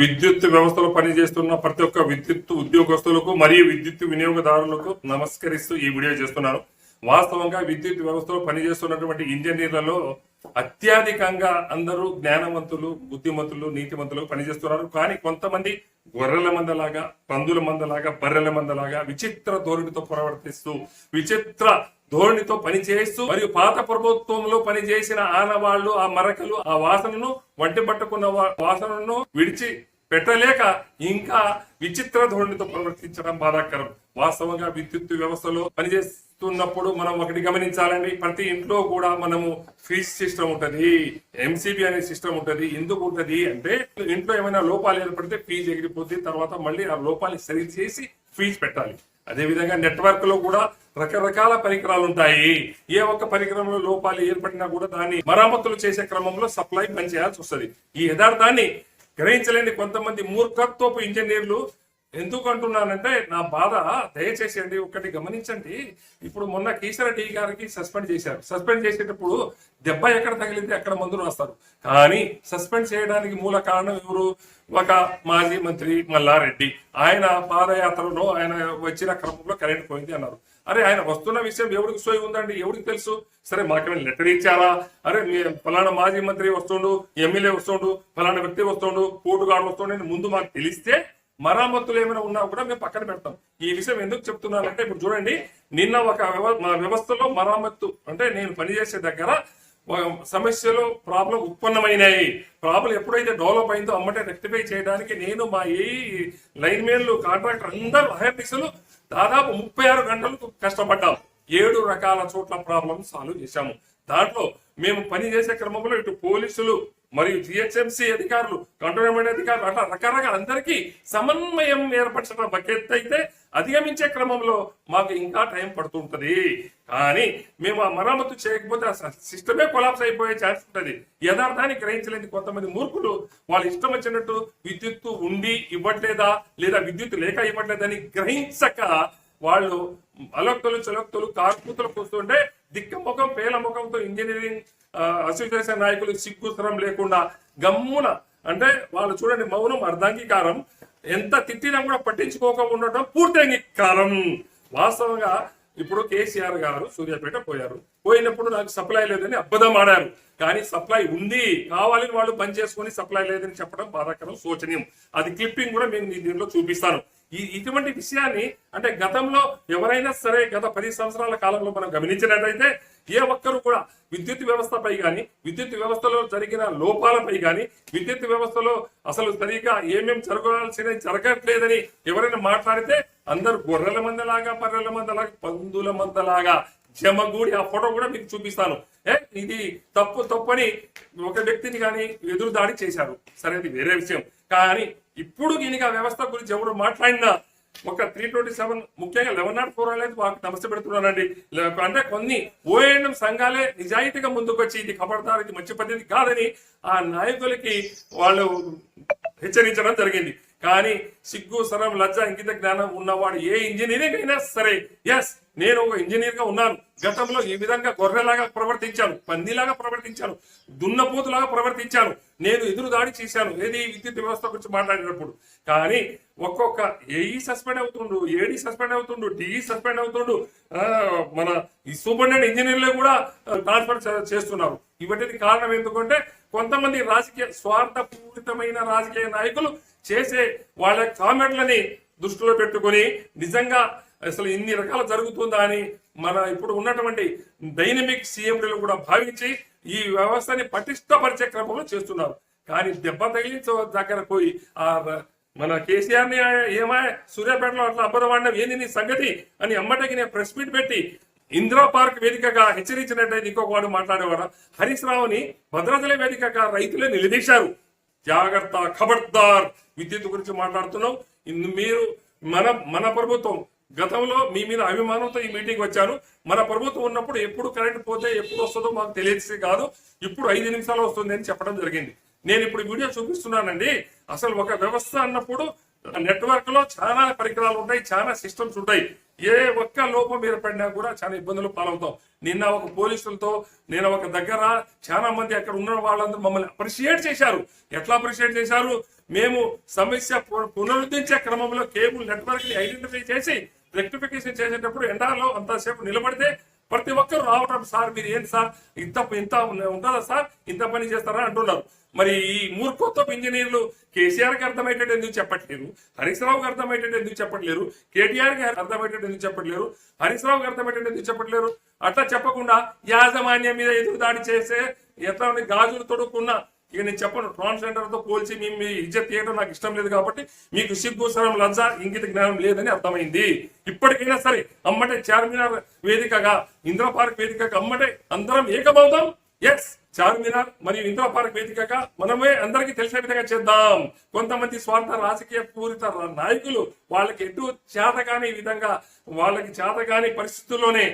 విద్యుత్ వ్యవస్థలో పనిచేస్తున్న ప్రతి ఒక్క విద్యుత్ ఉద్యోగస్తులకు మరియు విద్యుత్ వినియోగదారులకు నమస్కరిస్తూ ఈ వీడియో చేస్తున్నాను. వాస్తవంగా విద్యుత్ వ్యవస్థలో పనిచేస్తున్నటువంటి ఇంజనీర్లలో అత్యధికంగా అందరూ జ్ఞానవంతులు బుద్ధిమంతులు నీతిమంతులు పనిచేస్తున్నారు. కానీ కొంతమంది గొర్రెల మందలాగా పందుల మందలాగా బర్రెల మందలాగా విచిత్ర ధోరణితో ప్రవర్తిస్తూ విచిత్ర ధోరణితో పనిచేస్తూ మరియు పాత ప్రభుత్వంలో పనిచేసిన ఆనవాళ్ళు ఆ మరకలు ఆ వాసనను వంటి పట్టుకున్న వాసనను విడిచి పెట్టలేక ఇంకా విచిత్ర ధోరణితో ప్రవర్తించడం బాధాకరం. వాస్తవంగా విద్యుత్ వ్యవస్థలో పనిచేస్తున్నప్పుడు మనం ఒకటి గమనించాలండి. ప్రతి ఇంట్లో కూడా మనము ఫీజ్ సిస్టమ్ ఉంటది ఎంసీబీ అనే సిస్టమ్ ఉంటది. ఎందుకు ఉంటది అంటే ఇంట్లో ఏమైనా లోపాలు ఏర్పడితే ఫీజు ఎగిరిపోతే తర్వాత మళ్ళీ ఆ లోపాలు సరి చేసి ఫీజు పెట్టాలి. అదే విధంగా నెట్వర్క్లో కూడా రకరకాల పరికరాలు ఉంటాయి ఏ ఒక్క పరికరంలో లోపాలు ఏర్పడినా కూడా దాన్ని మరమ్మతులు చేసే క్రమంలో సప్లై పనిచేయాల్సి చేయాల్సి వస్తుంది ఈ యథార్థాన్ని గ్రహించలేని కొంతమంది మూర్ఖత్వపు ఇంజనీర్లు ఎందుకు అంటున్నానంటే నా బాధ దయచేసి అండి ఒకటి గమనించండి. ఇప్పుడు మొన్న కిషన్ గారికి సస్పెండ్ చేశారు. సస్పెండ్ చేసేటప్పుడు దెబ్బ ఎక్కడ తగిలింది అక్కడ మందులు రాస్తారు. కానీ సస్పెండ్ చేయడానికి మూల కారణం ఎవరు? ఒక మాజీ మంత్రి మల్లారెడ్డి. ఆయన పాదయాత్రలో ఆయన వచ్చిన క్రమంలో కరెంట్ పోయింది అన్నారు. అరే ఆయన వస్తున్న విషయం ఎవరికి సోయి ఉందండి? ఎవరికి తెలుసు? సరే మాకేమైనా లెటర్ ఇచ్చారా? అరే మీ ఫలానా మాజీ మంత్రి వస్తుండు ఎమ్మెల్యే వస్తుండు ఫలానా వ్యక్తి వస్తుండు పోటుగాడు వస్తుండని ముందు మాకు తెలిస్తే మరామతులు ఏమైనా ఉన్నా కూడా మేము పక్కన పెడతాం. ఈ విషయం ఎందుకు చెప్తున్నానంటే ఇప్పుడు చూడండి నిన్న ఒక వ్యవ- మా వ్యవస్థలో మరామత్తు అంటే నేను పనిచేసే దగ్గర సమస్యలు ప్రాబ్లం ఉత్పన్నమైనాయి. ప్రాబ్లం ఎప్పుడైతే డెవలప్ అయిందో అమ్మటే రెక్టిఫై చేయడానికి నేను మా ఏ లైన్ మెన్లు కాంట్రాక్టర్ అందరూ అహర్నిశలు దాదాపు ముప్పై ఆరు గంటలు కష్టపడ్డాం. ఏడు రకాల చోట్ల ప్రాబ్లం సాల్వ్ చేశాము. దాంట్లో మేము పని చేసే క్రమంలో ఇటు పోలీసులు మరియు జిహెచ్ఎంసీ అధికారులు కంటోన్మెంట్ అధికారులు అట్లా రకరకాల అందరికీ సమన్వయం ఏర్పరచడం బకెత్ అయితే అధిగమించే క్రమంలో మాకు ఇంకా టైం పడుతుంటది. కానీ మేము ఆ మరమ్మతు చేయకపోతే ఆ సిస్టమే కొలాప్స్ అయిపోయే ఛాన్స్ ఉంటుంది. యథార్థాన్ని గ్రహించలేని కొంతమంది మూర్ఖులు వాళ్ళు ఇష్టం వచ్చినట్టు విద్యుత్తు ఉండి ఇవ్వట్లేదా లేదా విద్యుత్ లేక ఇవ్వట్లేదని గ్రహించక వాళ్ళు అలక్తులు చలక్తులు కార్కూతులకు కూస్తుంటే దిక్క ముఖం పేల ముఖంతో ఇంజనీరింగ్ అసోసియేషన్ నాయకులు సిగ్గుతరం లేకుండా గమ్మున అంటే వాళ్ళు చూడండి మౌనం అర్ధాంగీకారం ఎంత తిట్టినా కూడా పట్టించుకోక ఉండటం పూర్తి అంగీకారం వాస్తవంగా ఇప్పుడు కేసీఆర్ గారు సూర్యాపేట పోయారు. పోయినప్పుడు నాకు సప్లై లేదని అబద్ధం ఆడారు. కానీ సప్లై ఉంది కావాలని వాళ్ళు పని చేసుకొని సప్లై లేదని చెప్పడం బాధాకరం శోచనీయం. అది క్లిప్పింగ్ కూడా మేము మీ దీనిలో చూపిస్తాను. ఈ ఇటువంటి విషయాన్ని అంటే గతంలో ఎవరైనా సరే గత పది సంవత్సరాల కాలంలో మనం గమనించినట్లయితే ఏ ఒక్కరు కూడా విద్యుత్ వ్యవస్థపై కానీ విద్యుత్ వ్యవస్థలో జరిగిన లోపాలపై కానీ విద్యుత్ వ్యవస్థలో అసలు సరిగా ఏమేమి జరగాల్సిన జరగట్లేదని ఎవరైనా మాట్లాడితే అందరు గొర్రెల మందలాగా బర్రెల మందలాగా పందుల మందలాగా జమగూడి ఆ ఫోటో కూడా మీకు చూపిస్తాను. ఏ ఇది తప్పు తప్పని ఒక వ్యక్తిని కానీ ఎదురు దాడి చేశారు. సరే అది వేరే విషయం. కానీ ఇప్పుడు దీనికి ఆ వ్యవస్థ గురించి ఎవరు మాట్లాడినా ఒక త్రీ ట్వంటీ సెవెన్ ముఖ్యంగా లెవెన్ నాట్ ఫోర్ అనేది వాళ్ళకి నమస్తే పెడుతున్నానండి అంటే కొన్ని ఓఎన్ఎం సంఘాలే నిజాయితీగా ముందుకు వచ్చి ఇది ఖబర్దార్ ఇది మంచి పద్ధతి కాదని ఆ నాయకులకి వాళ్ళు హెచ్చరించడం జరిగింది. కానీ సిగ్గు సరం లజ్జ ఇంకిత జ్ఞానం ఉన్నవాడు ఏ ఇంజనీరింగ్ అయినా సరే ఎస్ నేను ఒక ఇంజనీర్గా ఉన్నాను. గతంలో ఈ విధంగా గొర్రెలాగా ప్రవర్తించాను పందిలాగా ప్రవర్తించాను దున్నపోతులాగా ప్రవర్తించాను. నేను ఎదురు దాడి చేశాను ఏది విద్యుత్ వ్యవస్థ గురించి మాట్లాడినప్పుడు. కానీ ఒక్కొక్క ఏఈ సస్పెండ్ అవుతుండు ఏడీ సస్పెండ్ అవుతుండు డిఈ సస్పెండ్ అవుతుండు మన ఈ సూపరింటెండెంట్ ఇంజనీర్లు కూడా ట్రాన్స్ఫర్ చేస్తున్నారు. ఇవన్నీ కారణం ఎందుకంటే కొంతమంది రాజకీయ స్వార్థపూరితమైన రాజకీయ నాయకులు చేసే వాళ్ళ కామెంట్లని దృష్టిలో పెట్టుకొని నిజంగా అసలు ఇన్ని రకాల జరుగుతుందా అని మన ఇప్పుడు ఉన్నటువంటి డైనమిక్ సీఎంలు కూడా భావించి ఈ వ్యవస్థని పటిష్టపరిచే క్రమంలో చేస్తున్నారు. కానీ దెబ్బ తగిలించ దగ్గర పోయి ఆ మన కేసీఆర్ని ఏమా సూర్యాపేటలో అట్లా అబద్ధం ఏంది నీ సంగతి అని అమ్మటకి నేను ప్రెస్ మీట్ పెట్టి ఇందిరా పార్క్ వేదికగా హెచ్చరించినట్టయితే ఇంకొక వాడు మాట్లాడేవాడు? హరీష్ రావుని భద్రాచల వేదికగా రైతులే నిలదీశారు. జాగ్రత్త ఖబర్దార్. విద్యుత్ గురించి మాట్లాడుతున్నాం. మీరు మన మన ప్రభుత్వం గతంలో మీ మీద అభిమానంతో ఈ మీటింగ్ వచ్చాను. మన ప్రభుత్వం ఉన్నప్పుడు ఎప్పుడు కరెంట్ పోతే ఎప్పుడు వస్తుందో మాకు తెలియదు కాదు ఇప్పుడు ఐదు నిమిషాలు వస్తుంది అని చెప్పడం జరిగింది. నేను ఇప్పుడు వీడియో చూపిస్తున్నానండి. అసలు ఒక వ్యవస్థ అన్నప్పుడు నెట్వర్క్లో చాలా పరికరాలు ఉంటాయి చాలా సిస్టమ్స్ ఉంటాయి. ఏ ఒక్క లోపం ఏర్పడినా కూడా చాలా ఇబ్బందులు పాలవుతాం. నిన్న ఒక పోలీసులతో నేను ఒక దగ్గర చాలా మంది అక్కడ ఉన్న వాళ్ళందరూ మమ్మల్ని అప్రిషియేట్ చేశారు. ఎట్లా అప్రిషియేట్ చేశారు? మేము సమస్య పునరుద్ధరించే క్రమంలో కేబుల్ నెట్వర్క్ని ఐడెంటిఫై చేసి రెక్టిఫికేషన్ చేసేటప్పుడు ఎండాలో అంతసేపు నిలబడితే ప్రతి ఒక్కరు రావటం సార్ మీరు ఏంటి సార్? ఇంత ఇంత ఉంటుందా సార్? ఇంత పని చేస్తారా? అంటున్నారు. మరి ఈ మూర్ఖత్వపు ఇంజనీర్లు కేసీఆర్కి అర్థమయ్యేటట్టు ఎందుకు చెప్పట్లేరు? హరీష్ అర్థమయ్యేటట్టు ఎందుకు చెప్పట్లేరు? కేటీఆర్కి అర్థమయ్యేటట్టు ఎందుకు చెప్పట్లేరు? హరీష్ రావుకి అర్థమయ్యేటట్టు ఎందుకు చెప్పట్లేరు? అట్లా చెప్పకుండా యాజమాన్యం మీద ఎదురు దాడి చేసే ఎట్లా గాజులు తొడుక్కున్న ఇక నేను చెప్పను ట్రాన్స్జెండర్తో పోల్చి మీ మీ ఇజ్జత్ తీయడం నాకు ఇష్టం లేదు కాబట్టి మీకు సిగ్గు సరం లజ్జ ఇంగిత జ్ఞానం లేదని అర్థమైంది. ఇప్పటికైనా సరే అమ్మటే చార్మినార్ వేదికగా ఇంద్ర పార్క్ వేదికగా అమ్మటే అందరం ఏకమవుదాం. ఎస్ చార్మినార్ మరియు ఇంద్ర పార్క్ వేదికగా మనమే అందరికీ తెలిసే విధంగా చేద్దాం. కొంతమంది స్వార్థ రాజకీయ పూరిత నాయకులు వాళ్ళకి ఎటు చేతగాని విధంగా వాళ్ళకి చేతగాని పరిస్థితుల్లోనే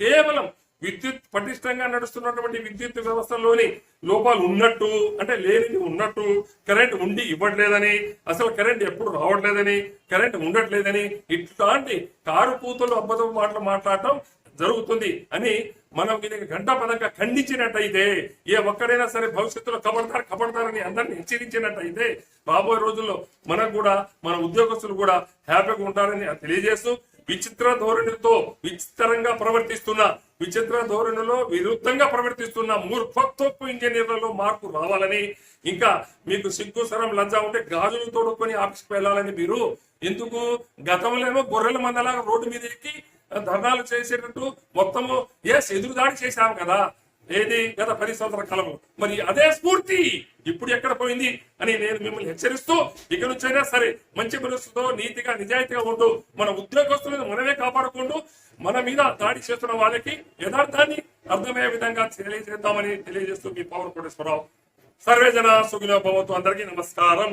కేవలం విద్యుత్ పటిష్టంగా నడుస్తున్నటువంటి విద్యుత్ వ్యవస్థలోని లోపాలు ఉన్నట్టు అంటే లేనిది ఉన్నట్టు కరెంట్ ఉండి ఇవ్వట్లేదని అసలు కరెంట్ ఎప్పుడు రావట్లేదని కరెంట్ ఉండట్లేదని ఇట్లాంటి కారు పూతలు అబద్ధం మాటలు మాట్లాడటం జరుగుతుంది అని మనం దీనికి గంట పదంగా ఖండించినట్టయితే ఏ ఒక్కడైనా సరే భవిష్యత్తులో కబడతారు కబడతారని అందరిని హెచ్చరించినట్టయితే రాబోయే రోజుల్లో మనకు కూడా మన ఉద్యోగస్తులు కూడా హ్యాపీగా ఉంటారని తెలియజేస్తూ విచిత్ర ధోరణితో విచిత్రంగా ప్రవర్తిస్తున్న విచిత్ర ధోరణిలో విరుద్ధంగా ప్రవర్తిస్తున్న మూర్ఖత్వపు ఇంజనీర్లలో మార్పు రావాలని ఇంకా మీకు సిగ్గు సరం లంచ ఉంటే గాజులు తోడుకొని ఆఫీస్కి వెళ్ళాలని మీరు ఎందుకు? గతంలోనో గొర్రెల మందలాగా రోడ్డు మీద ఎక్కి ధర్నాలు చేసేటట్టు మొత్తము ఎస్ ఎదురుదాడి చేశాం కదా. ఏది? గత పది సంవత్సరాల కాలంలో. మరి అదే స్ఫూర్తి ఇప్పుడు ఎక్కడ పోయింది అని నేను మిమ్మల్ని హెచ్చరిస్తూ ఇక నుంచైనా సరే మంచి మనసుతో నీతిగా నిజాయితీగా ఉంటూ మన ఉద్యోగస్తులను మనమే కాపాడుకుంటూ మన మీద దాడి చేస్తున్న వాళ్ళకి యథార్థాన్ని అర్థమయ్యే విధంగా తెలియజేద్దామని తెలియజేస్తూ మీ పవన్ కోటేశ్వరరావు సర్వే జన సుఖినో భవతు అందరికీ నమస్కారం.